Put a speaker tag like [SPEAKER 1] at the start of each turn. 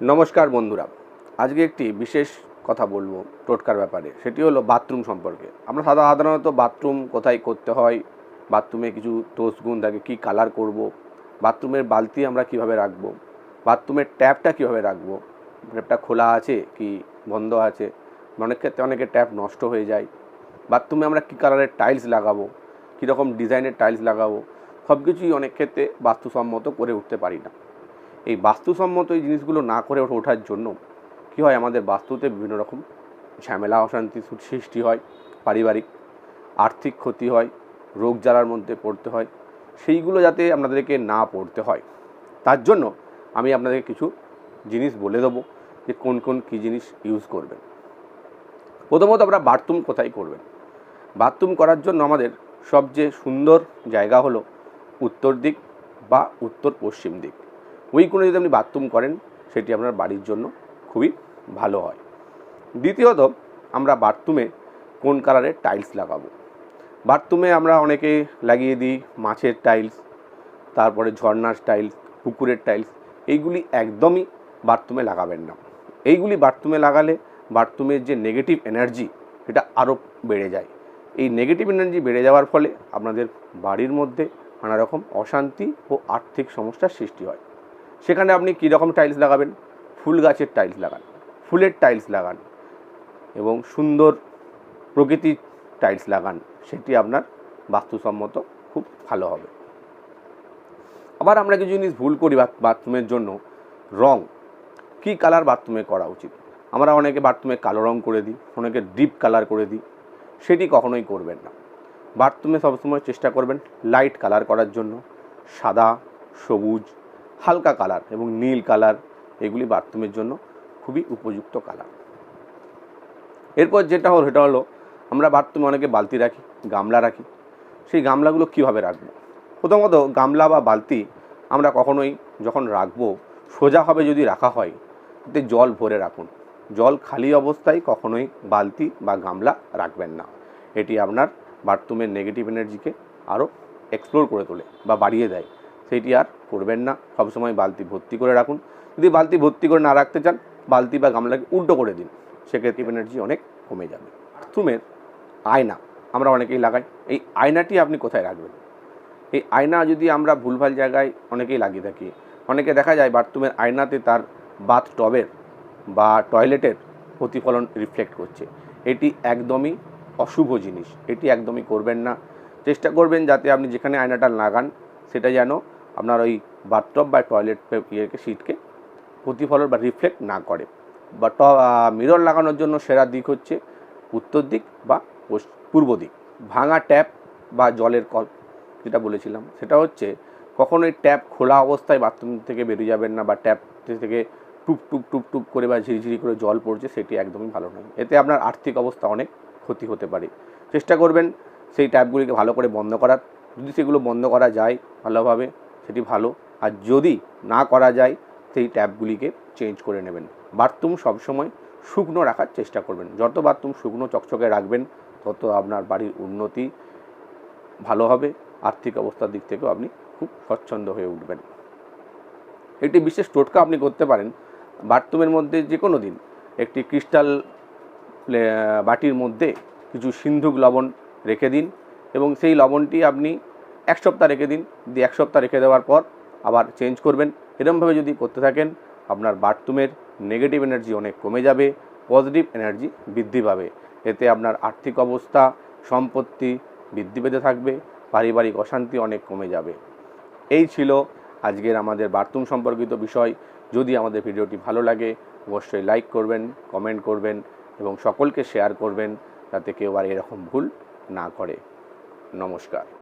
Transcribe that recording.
[SPEAKER 1] নমস্কার বন্ধুরা। আজকে একটি বিশেষ কথা বলব টোটকার ব্যাপারে। সেটি হলো বাথরুম সম্পর্কে। আমরা সাধারণত বাথরুম কোথায় করতে হয় বাথরুমে কিছু গুণ থাকে কী কালার করব বাথরুমের বালতি আমরা কীভাবে রাখব বাথরুমের ট্যাপটা কীভাবে রাখব ট্যাপটা খোলা আছে কি বন্ধ আছে, অনেক ক্ষেত্রে অনেকে ট্যাপ নষ্ট হয়ে যায়। বাথরুমে আমরা কী কালারের টাইলস লাগাবো, কীরকম ডিজাইনের টাইলস লাগাবো সব কিছুই অনেক ক্ষেত্রে বাস্তুসম্মত করে উঠতে পারি না। এই বাস্তুসম্মত এই জিনিসগুলো না করে ওঠার জন্য কী হয়? আমাদের বাস্তুতে বিভিন্ন রকম ঝামেলা, অশান্তি সৃষ্টি হয়, পারিবারিক আর্থিক ক্ষতি হয়, রোগ জ্বালার মধ্যে পড়তে হয়। সেইগুলো যাতে আপনাদেরকে না পড়তে হয়। তার জন্য আমি আপনাদেরকে কিছু জিনিস বলে দেবো যে কোন কোন কী জিনিস ইউজ করবেন। প্রথমত আমরা বাথরুম কোথায় করবেন? বাথরুম করার জন্য আমাদের সবচেয়ে সুন্দর জায়গা হলো উত্তর দিক বা উত্তর পশ্চিম দিক। ওই যদি আপনি বাথরুম করেন, সেটি আপনার বাড়ির জন্য খুবই ভালো হয়। দ্বিতীয়ত, আমরা বাথরুমে কোন কালারের টাইলস লাগাবো? বাথরুমে আমরা অনেকে লাগিয়ে দিই মাছের টাইলস, তারপরে ঝর্নার টাইলস, পুকুরের টাইলস, এইগুলি একদমই বাথরুমে লাগাবেন না। এইগুলি বাথরুমে লাগালে বাথরুমের যে নেগেটিভ এনার্জি এটা আরও বেড়ে যায়। এই নেগেটিভ এনার্জি বেড়ে যাওয়ার ফলে আপনাদের বাড়ির মধ্যে নানা রকম অশান্তি ও আর্থিক সমস্যার সৃষ্টি হয়। সেখানে আপনি কী রকম টাইলস লাগাবেন? ফুল গাছের টাইলস লাগান, ফুলের টাইলস লাগান এবং সুন্দর প্রকৃতির টাইলস লাগান, সেটি আপনার বাস্তুসম্মত খুব ভালো হবে। আবার আমরা কিছু জিনিস ভুল করি বাথরুমের জন্য, রং। কী কালার বাথরুমে করা উচিত? আমরা অনেকে বাথরুমে কালো রং করে দিই, অনেকে ডিপ কালার করে দিই, সেটি কখনোই করবেন না। বাথরুমে সবসময় চেষ্টা করবেন লাইট কালার করার জন্য, সাদা, সবুজ হালকা কালার এবং নীল কালার, এগুলি বাথরুমের জন্য খুবই উপযুক্ত কালার। এরপর যেটা হলো, সেটা হলো, আমরা বাথরুমে অনেকে বালতি রাখি, গামলা রাখি। সেই গামলাগুলো কীভাবে রাখব? প্রথমত গামলা বা বালতি আমরা কখনোই যখন রাখব সোজাভাবে যদি রাখা হয় এতে জল ভরে রাখুন। জল খালি অবস্থায় কখনোই বালতি বা গামলা রাখবেন না। এটি আপনার বাথরুমের নেগেটিভ এনার্জিকে আরও এক্সপ্লোর করে তোলে বা বাড়িয়ে দেয়। সেটি আর করবেন না। সবসময় বালতি ভর্তি করে রাখুন। যদি বালতি ভর্তি করে না রাখতে চান, বালতি বা গামলাকে উল্টো করে দিন। সেক্ষেত্রে এনার্জি অনেক কমে যাবে। বাথরুমের আয়না আমরা অনেকেই লাগাই। এই আয়নাটি আপনি কোথায় রাখবেন? এই আয়না যদি আমরা ভুলভাল জায়গায় অনেকেই লাগিয়ে থাকি, অনেকে দেখা যায় বাথরুমের আয়নাতে তার বাথ টবের বা টয়লেটের প্রতিফলন রিফ্লেক্ট করছে। এটি একদমই অশুভ জিনিস। এটি একদমই করবেন না। চেষ্টা করবেন যাতে আপনি যেখানে আয়নাটা লাগান, সেটা যেন আপনার ওই বাথটব বা টয়লেট ইয়েকে সিটকে প্রতিফলন বা রিফ্লেক্ট না করে। বা ট মিরর লাগানোর জন্য সেরা দিক হচ্ছে উত্তর দিক বা পূর্ব দিক। ভাঙা ট্যাপ বা জলের কল, যেটা বলেছিলাম, সেটা হচ্ছে কখনোই ট্যাপ খোলা অবস্থায় বাথরুম থেকে বেরিয়ে যাবেন না বা ট্যাপ থেকে টুপ টুপ টুপ টুপ করে বা ঝিরিঝিরি করে জল পড়ছে, সেটি একদমই ভালো নয়। এতে আপনার আর্থিক অবস্থা অনেক ক্ষতি হতে পারে। চেষ্টা করবেন সেই ট্যাপগুলিকে ভালো করে বন্ধ করার। যদি সেগুলো বন্ধ করা যায় ভালোভাবে সেটি ভালো। আর যদি না করা যায়, সেই ট্যাপগুলিকে চেঞ্জ করে নেবেন। বাথরুম সবসময় শুকনো রাখার চেষ্টা করবেন। যত বাথরুম শুকনো চকচকে রাখবেন, তত আপনার বাড়ির উন্নতি ভালো হবে। আর্থিক অবস্থার দিক থেকেও আপনি খুব স্বচ্ছন্দ হয়ে উঠবেন। একটি বিশেষ টোটকা আপনি করতে পারেন, বাথরুমের মধ্যে যে কোনো দিন। একটি ক্রিস্টাল বাটির মধ্যে কিছু সিন্ধুক লবণ রেখে দিন এবং সেই লবণটি আপনি এক সপ্তাহ রেখে দিন, দিয়ে এক সপ্তাহ রেখে দেওয়ার পর আবার চেঞ্জ করবেন। এরমভাবে যদি করতে থাকেন, আপনার বাথরুমের নেগেটিভ এনার্জি অনেক কমে যাবে পজিটিভ এনার্জি বৃদ্ধি পাবে। এতে আপনার আর্থিক অবস্থা, সম্পত্তি বৃদ্ধি পেতে থাকবে, পারিবারিক অশান্তি অনেক কমে যাবে। এই ছিল আজকের আমাদের বাথরুম সম্পর্কিত বিষয়। যদি আমাদের ভিডিওটি ভালো লাগে, অবশ্যই লাইক করবেন কমেন্ট করবেন এবং সকলকে শেয়ার করবেন, যাতে কেউ আর এরকম ভুল না করে। নমস্কার।